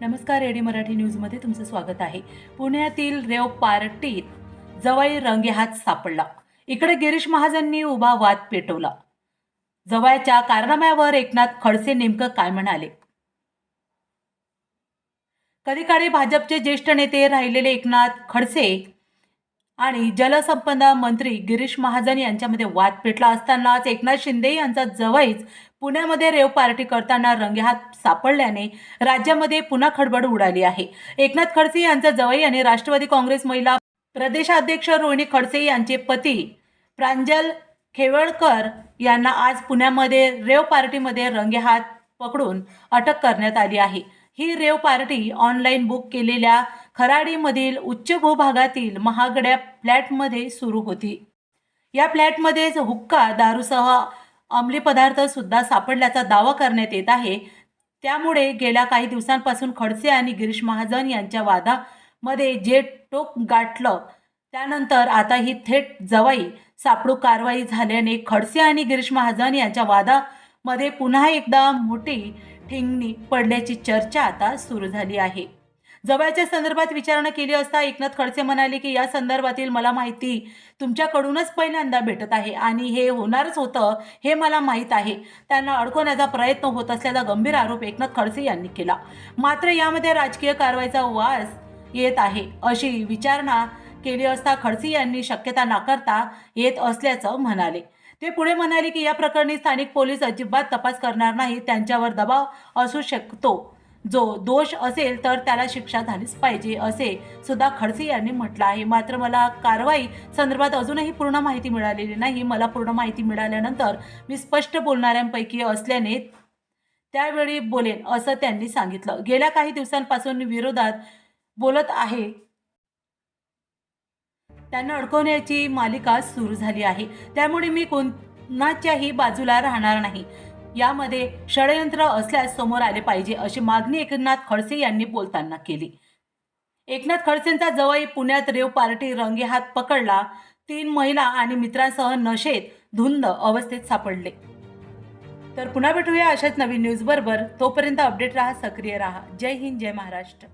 नमस्कार रेडी मराठी न्यूजमध्ये तुमचं स्वागत आहे. पुण्यातील रेव पार्टीत जवळ रंगेहात सापडला. इकडे गिरीश महाजननी उभा वाद पेटवला. जवळच्या कारनाम्यावर एकनाथ खडसे नेमकं काय म्हणाले? कधी काळी भाजपचे ज्येष्ठ नेते राहिलेले एकनाथ खडसे आणि जलसंपदा मंत्री गिरीश महाजन यांच्यामध्ये वाद पेटला असतानाच एकनाथ शिंदे यांचा जवळच पुण्यामध्ये रेव पार्टी करताना रंगेहात सापडल्याने राज्यामध्ये पुन्हा खडबड उडाली आहे. एकनाथ खडसे यांचा जवळ आणि राष्ट्रवादी काँग्रेस महिला प्रदेशाध्यक्ष रोहिणी खडसे यांचे पती प्रांजल खेवळकर यांना आज पुण्यामध्ये रेव पार्टीमध्ये रंगेहात पकडून अटक करण्यात आली आहे. ही रेव पार्टी ऑनलाईन बुक केलेल्या खराडीमधील उच्च भूभागातील महागड्या फ्लॅटमध्ये सुरू होती. या फ्लॅटमध्येच हुक्का दारूसह अंमली पदार्थ सुद्धा सापडल्याचा दावा करण्यात येत आहे. त्यामुळे गेल्या काही दिवसांपासून खडसे आणि गिरीश महाजन यांच्या वादामध्ये जे टोक गाठलं त्यानंतर आता ही थेट जवाई सापडू कारवाई झाल्याने खडसे आणि गिरीश महाजन यांच्या वादामध्ये पुन्हा एकदा मोठी ठिंगणी पडल्याची चर्चा आता सुरू झाली आहे. जवळच्या संदर्भात विचारणा केली असता एकनाथ खडसे म्हणाले की या संदर्भातील मला माहिती तुमच्याकडूनच पहिल्यांदा भेटत आहे आणि हे होणारच होतं हे मला माहीत आहे. त्यांना अडकवण्याचा प्रयत्न होत असल्याचा गंभीर आरोप एकनाथ खडसे यांनी केला. मात्र यामध्ये राजकीय कारवाईचा वास येत आहे अशी विचारणा केली असता खडसे यांनी शक्यता नाकारता येत असल्याचं म्हणाले. ते पुढे म्हणाले की या प्रकरणी स्थानिक पोलीस अजिबात तपास करणार नाही त्यांच्यावर दबाव असू शकतो. जो दोष असेल तर त्याला शिक्षा झालीच पाहिजे असे सुद्धा खडसे यांनी म्हटलं आहे. मात्र मला कारवाई संदर्भात अजूनही पूर्ण माहिती मिळालेली नाही. मला पूर्ण माहिती मिळाल्यानंतर मी स्पष्ट बोलणाऱ्यांपैकी असल्याने त्यावेळी बोलेन असं त्यांनी सांगितलं. गेल्या काही दिवसांपासून विरोधात बोलत आहे. त्यांना अडकवण्याची मालिका सुरू झाली आहे. त्यामुळे मी कोणाच्याही बाजूला राहणार नाही. यामध्ये षडयंत्र असल्यास समोर आले पाहिजे अशी मागणी एकनाथ खडसे यांनी बोलताना केली. एकनाथ खडसेंचा जवळ पुण्यात रेव पार्टी रंगेहात पकडला. तीन महिला आणि मित्रांसह नशेत धुंद अवस्थेत सापडले. तर पुन्हा भेटूया अशाच नवीन न्यूज बरोबर. तोपर्यंत अपडेट राहा सक्रिय राहा. जय हिंद जय महाराष्ट्र.